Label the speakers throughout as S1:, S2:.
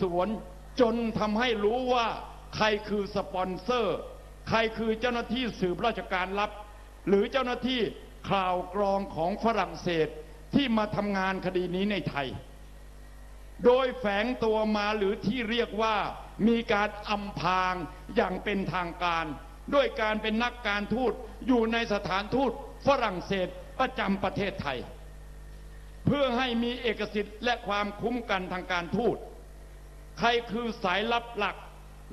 S1: สวน จนทำให้รู้ว่าใครคือสปอนเซอร์ ใครคือเจ้าหน้าที่สืบราชการลับ หรือเจ้าหน้าที่ข่าวกรองของฝรั่งเศสที่มาทำงานคดีนี้ในไทย โดยแฝงตัวมาหรือที่เรียกว่ามีการอำพรางอย่างเป็นทางการ ด้วยการเป็นนักการทูตอยู่ในสถานทูตฝรั่งเศสประจำประเทศไทย เพื่อให้มีเอกสิทธิ์และความคุ้มกันทางการทูต ใครคือสายลับหลัก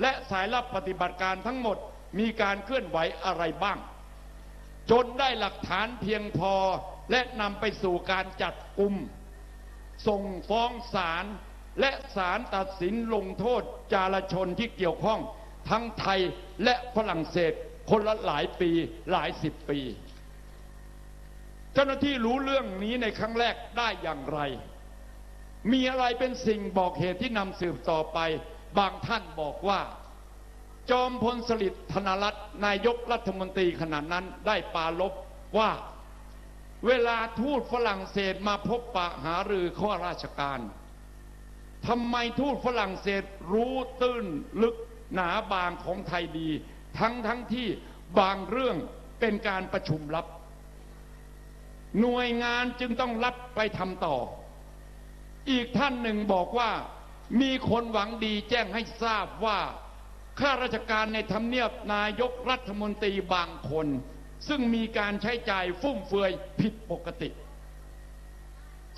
S1: และสายลับปฏิบัติการทั้งหมดมีการเคลื่อนไหวอะไรบ้าง จนได้หลักฐานเพียงพอและนำไปสู่การจับกลุ่ม ส่งฟ้องศาลและศาลตัดสินลงโทษจารชนที่เกี่ยวข้อง ทั้งไทยและฝรั่งเศสคนละหลายปีหลายสิบปี เจ้าหน้าที่รู้เรื่องนี้ในครั้งแรกได้อย่างไร มีอะไรเป็นสิ่งบอกเหตุที่นำสืบต่อไป บางท่านบอกว่า จอมพลสฤษดิ์ธนรัตน์นายกรัฐมนตรีขณะนั้นได้ปาลบว่า เวลาทูตฝรั่งเศสมาพบปะหารือข้อราชการทำไมทูตฝรั่งเศสรู้ตื้นลึกหนาบางของไทยดี ทั้งทั้งที่บางเรื่องเป็นการประชุมลับ หน่วยงานจึงต้องรับไปทำต่อ อีกท่านหนึ่งบอกว่ามีคนหวังดีแจ้งให้ทราบว่าข้าราชการในทำเนียบนายกรัฐมนตรีบางคน ซึ่งมีการใช้จ่ายฟุ่มเฟือยผิดปกติ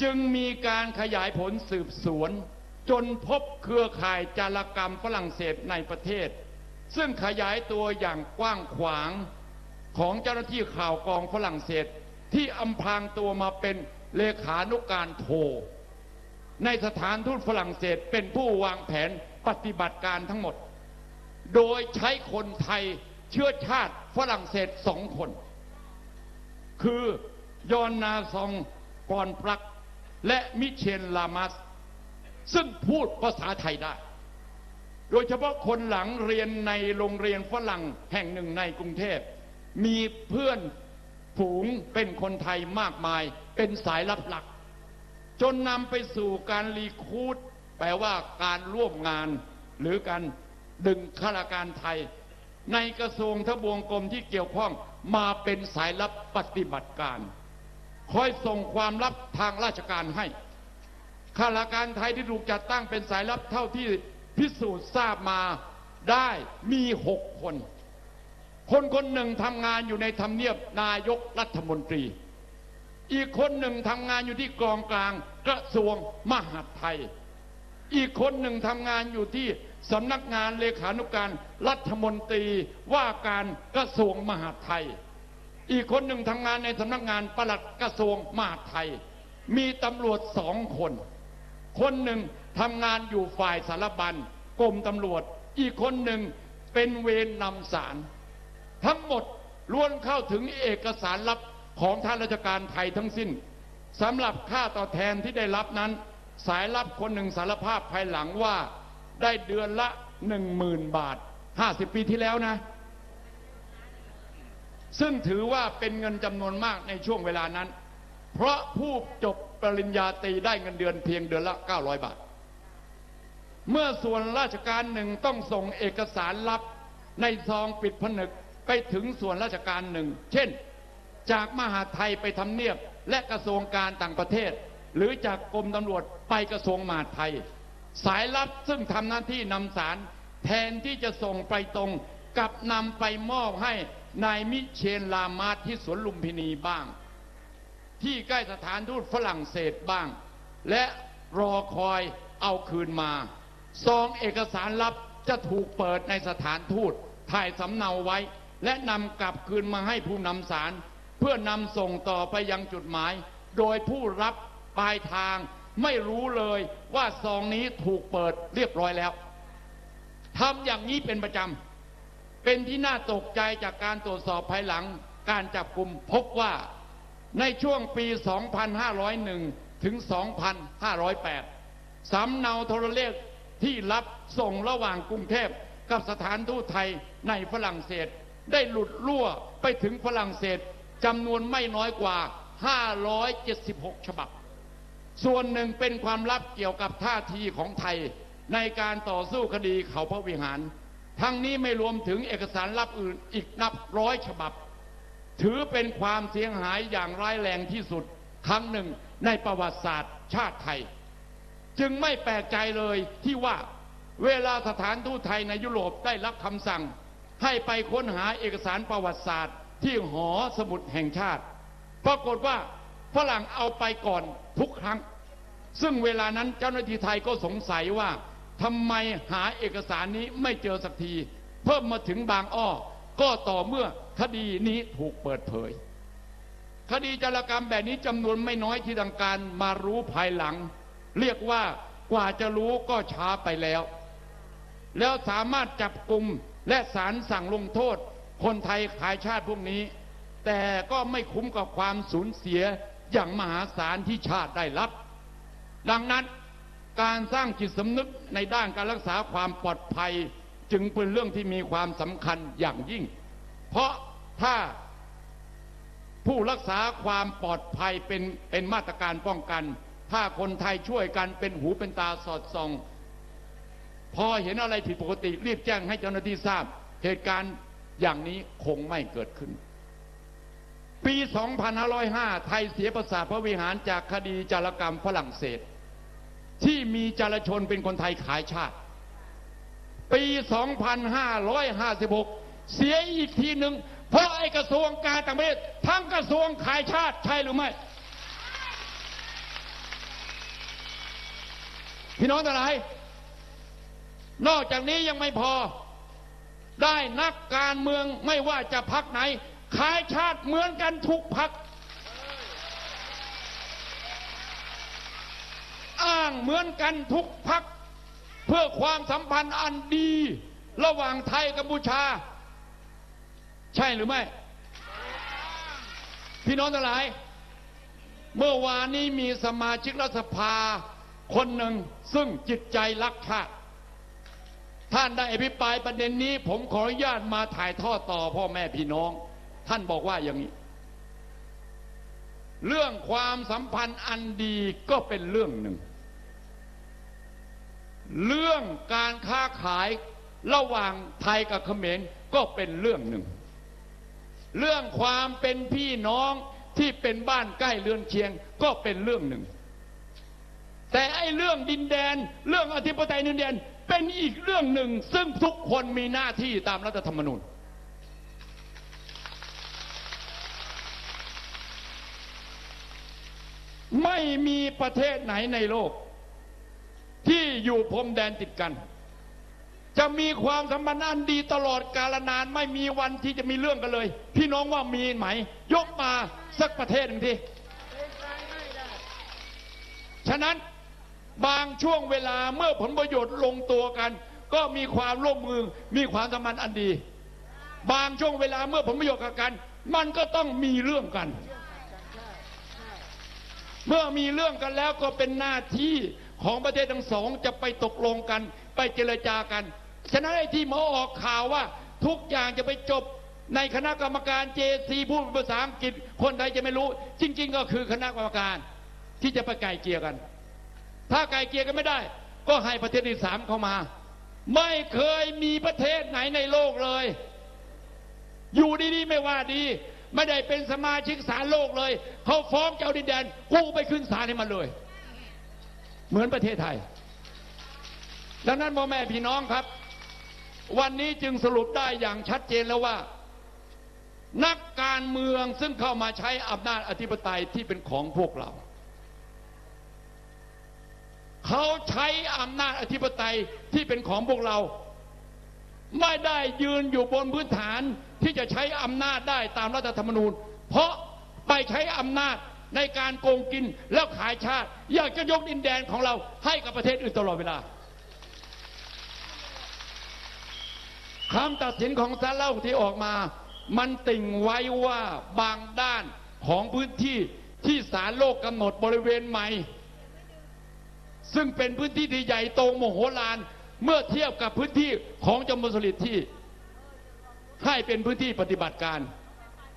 S1: จึงมีการขยายผลสืบสวน จนพบเครือข่ายจารกรรมฝรั่งเศสในประเทศ ซึ่งขยายตัวอย่างกว้างขวางของเจ้าหน้าที่ข่าวกองฝรั่งเศส ที่อำพรางตัวมาเป็นเลขานุการโท ในสถานทูตฝรั่งเศสเป็นผู้วางแผนปฏิบัติการทั้งหมด โดยใช้คนไทยเชื้อชาติฝรั่งเศสสองคน คือยอนนาซองปอนปลัก และมิเชลลามัส ซึ่งพูดภาษาไทยได้ โดยเฉพาะคนหลังเรียนในโรงเรียนฝรั่งแห่งหนึ่งในกรุงเทพ มีเพื่อนฝูงเป็นคนไทยมากมายเป็นสายลับหลัก จนนำไปสู่การรีคูดแปลว่าการร่วมงาน หรือการดึงข้าราชการไทย ในกระทรวงทบวงกรมที่เกี่ยวข้องมาเป็นสายลับปฏิบัติการ คอยส่งความลับทางราชการให้ข้าราชการไทยที่ถูกจัดตั้งเป็นสายลับเท่าที่พิสูจน์ทราบมาได้มีหกคน คนคนหนึ่งทำงานอยู่ในทำเนียบนายกรัฐมนตรี อีกคนหนึ่งทำงานอยู่ที่กองกลางกระทรวงมหาดไทย อีกคนหนึ่งทำงานอยู่ที่สำนักงานเลขานุการรัฐมนตรีว่าการกระทรวงมหาดไทย อีกคนหนึ่งทำงานในสำนักงานปลัดกระทรวงมหาดไทย มีตำรวจสองคน คนหนึ่งทำงานอยู่ฝ่ายสารบัญกรมตำรวจ อีกคนหนึ่งเป็นเวรนำสาร ทั้งหมดล้วนเข้าถึงเอกสารลับ ของท่างราชการไทยทั้งสิ้นสำหรับค่าตอบแทนที่ได้รับนั้น สายลับคนหนึ่งสารภาพภายหลังว่าได้เดือนละหนึ่งหมื่นบาทห้าสิบปีที่แล้วนะ ซึ่งถือว่าเป็นเงินจำนวนมากในช่วงเวลานั้น เพราะผู้จบปริญญาตรีได้เงินเดือนเพียงเดือนละ 900 บาท เมื่อส่วนราชการหนึ่งต้องส่งเอกสารลับในซองปิดผนึกไปถึงส่วนราชการหนึ่ง เช่น จากมหาไทยไปทำเนียบและกระทรวงการต่างประเทศ หรือจากกรมตำรวจไปกระทรวงมหาดไทย สายลับซึ่งทำหน้าที่นำสารแทนที่จะส่งไปตรงกับนำไปมอบให้นายมิเชลลามาที่สวนลุมพินีบ้าง ที่ใกล้สถานทูตฝรั่งเศสบ้าง และรอคอยเอาคืนมาซองเอกสารลับจะถูกเปิดในสถานทูตถ่ายสำเนาไว้ และนำกลับคืนมาให้ผู้นำสาร เพื่อนำส่งต่อไปยังจุดหมาย โดยผู้รับปลายทางไม่รู้เลยว่าซองนี้ถูกเปิดเรียบร้อยแล้วทำอย่างนี้เป็นประจำเป็นที่น่าตกใจจากการตรวจสอบภายหลัง การจับกลุ่มพบว่าในช่วงปี 2501 ถึง 2508 สำเนาโทรเลขที่รับส่งระหว่างกรุงเทพกับสถานทูตไทยในฝรั่งเศส ได้หลุดลั่วไปถึงฝรั่งเศส จำนวนไม่น้อยกว่า 576 ฉบับ ส่วนหนึ่งเป็นความลับเกี่ยวกับท่าทีของไทย ในการต่อสู้คดีเขาพระวิหาร ทั้งนี้ไม่รวมถึงเอกสารลับอื่นอีกนับร้อยฉบับ ถือเป็นความเสียหายอย่างร้ายแรงที่สุด ครั้งหนึ่งในประวัติศาสตร์ชาติไทย จึงไม่แปลกใจเลยที่ว่าเวลาสถานทูตไทยในยุโรปได้รับคำสั่ง ให้ไปค้นหาเอกสารประวัติศาสตร์ ที่หอสมุดแห่งชาติ ปรากฏว่าฝรั่งเอาไปก่อนทุกครั้ง ซึ่งเวลานั้นเจ้าหน้าที่ไทยก็สงสัยว่าทำไมหาเอกสารนี้ไม่เจอสักที เพิ่มมาถึงบางอ้อ ก็ต่อเมื่อคดีนี้ถูกเปิดเผย คดีจารกรรมแบบนี้จำนวนไม่น้อยที่ทางการมารู้ภายหลัง เรียกว่ากว่าจะรู้ก็ช้าไปแล้ว แล้วสามารถจับกลุ่มและศาลสั่งลงโทษ คนไทยขายชาติพวกนี้ แต่ก็ไม่คุ้มกับความสูญเสียอย่างมหาศาลที่ชาติได้รับ ดังนั้นการสร้างจิตสำนึกในด้านการรักษาความปลอดภัยจึงเป็นเรื่องที่มีความสำคัญอย่างยิ่ง เพราะถ้าผู้รักษาความปลอดภัยเป็นเป็นมาตรการป้องกัน ถ้าคนไทยช่วยกันเป็นหูเป็นตาสอดส่อง พอเห็นอะไรผิดปกติรีบแจ้งให้เจ้าหน้าที่ทราบ เหตุการณ์ อย่างนี้คงไม่เกิดขึ้น ปี 2505 ไทยเสียประสาทพระวิหารจากคดีจารกรรมฝรั่งเศส ที่มีจารชนเป็นคนไทยขายชาติ ปี 2556 เสียอีกทีหนึ่งเพราะไอ้กระทรวงการต่างประเทศทั้งกระทรวงขายชาติใช่หรือไม่พี่น้องทั้งหลายนอกจากนี้ยังไม่พอ ได้นักการเมืองไม่ว่าจะพักไหน ขายชาติเหมือนกันทุกพัก อ้างเหมือนกันทุกพัก เพื่อความสัมพันธ์อันดี ระหว่างไทยกัมพูชา ใช่หรือไม่ พี่น้องทั้งหลาย เมื่อวานนี้มีสมาชิกรัฐสภาคนหนึ่งซึ่งจิตใจรักชาติ ท่านได้อภิปรายประเด็นนี้ ผมขออนุญาตมาถ่ายทอดต่อพ่อแม่พี่น้อง ท่านบอกว่าอย่างนี้ เรื่องความสัมพันธ์อันดีก็เป็นเรื่องหนึ่ง เรื่องการค้าขายระหว่างไทยกับเขมรก็เป็นเรื่องหนึ่ง เรื่องความเป็นพี่น้องที่เป็นบ้านใกล้เรือนเคียงก็เป็นเรื่องหนึ่ง แต่ไอ้เรื่องดินแดน เรื่องอธิปไตยดินแดน เป็นอีกเรื่องหนึ่ง ซึ่งทุกคนมีหน้าที่ตามรัฐธรรมนูญ ไม่มีประเทศไหนในโลก ที่อยู่พรมแดนติดกัน จะมีความสัมพันธ์อันดีตลอดกาลนาน ไม่มีวันที่จะมีเรื่องกันเลย พี่น้องว่ามีไหม ยกมาสักประเทศหนึ่งทีฉะนั้น บางช่วงเวลาเมื่อผลประโยชน์ลงตัวกัน ก็มีความร่วมมือมีความสัมพันธ์อันดี บางช่วงเวลาเมื่อผลประโยชน์กัน มันก็ต้องมีเรื่องกัน เมื่อมีเรื่องกันแล้วก็เป็นหน้าที่ของประเทศทั้งสองจะไปตกลงกัน ไปเจรจากัน ฉะนั้นไอ้ที่หมอออกข่าวว่าทุกอย่างจะไปจบในคณะกรรมการเจซีพูดภาษาอังกฤษคนไทยจะไม่รู้ จริง ๆ ก็คือคณะกรรมการที่จะไปไกลเกลี่ยกัน ถ้าไกลเกลี่ยกันไม่ได้ ก็ให้ประเทศที่สามเข้ามา ไม่เคยมีประเทศไหนในโลกเลย อยู่ดีๆไม่ว่าดี ไม่ได้เป็นสมาชิกศาลโลกเลยเขาฟ้องเจ้าดินแดนกูไปขึ้นศาลให้มันเลย เหมือนประเทศไทย ดังนั้นพ่อแม่พี่น้องครับ วันนี้จึงสรุปได้อย่างชัดเจนแล้วว่านักการเมืองซึ่งเข้ามาใช้อำนาจอธิปไตยที่เป็นของพวกเรา เขาใช้อำนาจอธิปไตยที่เป็นของพวกเรา ไม่ได้ยืนอยู่บนพื้นฐานที่จะใช้อำนาจได้ตามรัฐธรรมนูญ เพราะไปใช้อำนาจในการโกงกินแล้วขายชาติ อยากจะยกดินแดนของเราให้กับประเทศอื่นตลอดเวลาคำตัดสินของศาลเล่าที่ออกมา มันติ่งไว้ว่าบางด้านของพื้นที่ที่ศาลโลกกำหนดบริเวณใหม่ ซึ่งเป็นพื้นที่ที่ใหญ่โตโมโหลาน เมื่อเทียบกับพื้นที่ของจอมพลสฤษดิ์ที่ให้เป็นพื้นที่ปฏิบัติการ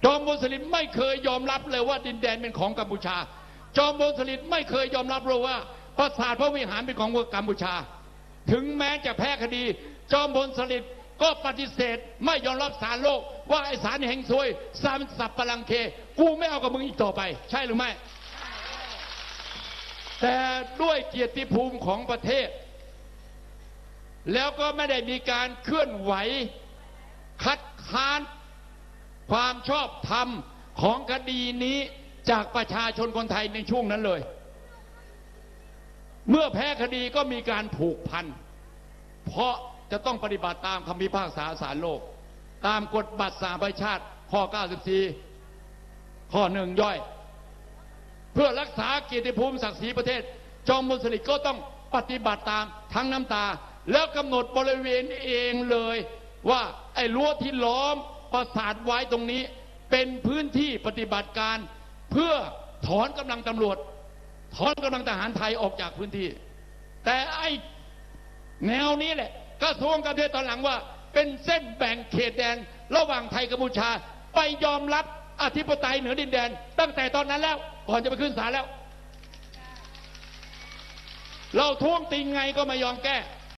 S1: จอมพลสฤษดิ์ไม่เคยยอมรับเลยว่าดินแดนเป็นของกัมพูชา จอมพลสฤษดิ์ไม่เคยยอมรับเลยว่าปราสาทพระวิหารเป็นของกัมพูชา ถึงแม้จะแพ้คดี จอมพลสฤษดิ์ก็ปฏิเสธไม่ยอมรับสารโลก ว่าไอสารแห่งซวยสารสับปะลังเค กูไม่เอากับมึงอีกต่อไป ใช่หรือไม่ แต่ด้วยเกียรติภูมิของประเทศ แล้วก็ไม่ได้มีการเคลื่อนไหว คัดค้าน ความชอบธรรมของคดีนี้จากประชาชนคนไทยในช่วงนั้นเลย เมื่อแพ้คดีก็มีการผูกพัน เพราะจะต้องปฏิบัติตามคำพิพากษาศาลโลก ตามกฎบัตรสหประชาชาติข้อ 94 ข้อหนึ่งย่อย เพื่อรักษาเกียรติภูมิศักดิ์ศรีประเทศ จอมพลสฤษดิ์ก็ต้องปฏิบัติตามทั้งน้ำตา แล้วกำหนดบริเวณเองเลย ว่าไอ้รั้วที่ล้อมปราสาทไว้ตรงนี้ เป็นพื้นที่ปฏิบัติการ เพื่อถอนกำลังตำรวจ ถอนกำลังทหารไทยออกจากพื้นที่ แต่ไอ้แนวนี้แหละกระทรวงการเทศตอนหลังว่า เป็นเส้นแบ่งเขตแดน ระหว่างไทยกัมพูชา ไปยอมรับอธิปไตยเหนือดินแดน ตั้งแต่ตอนนั้นแล้ว ก่อนจะไปขึ้นศาลแล้ว เราท้วงติงไงก็ไม่ยอมแก้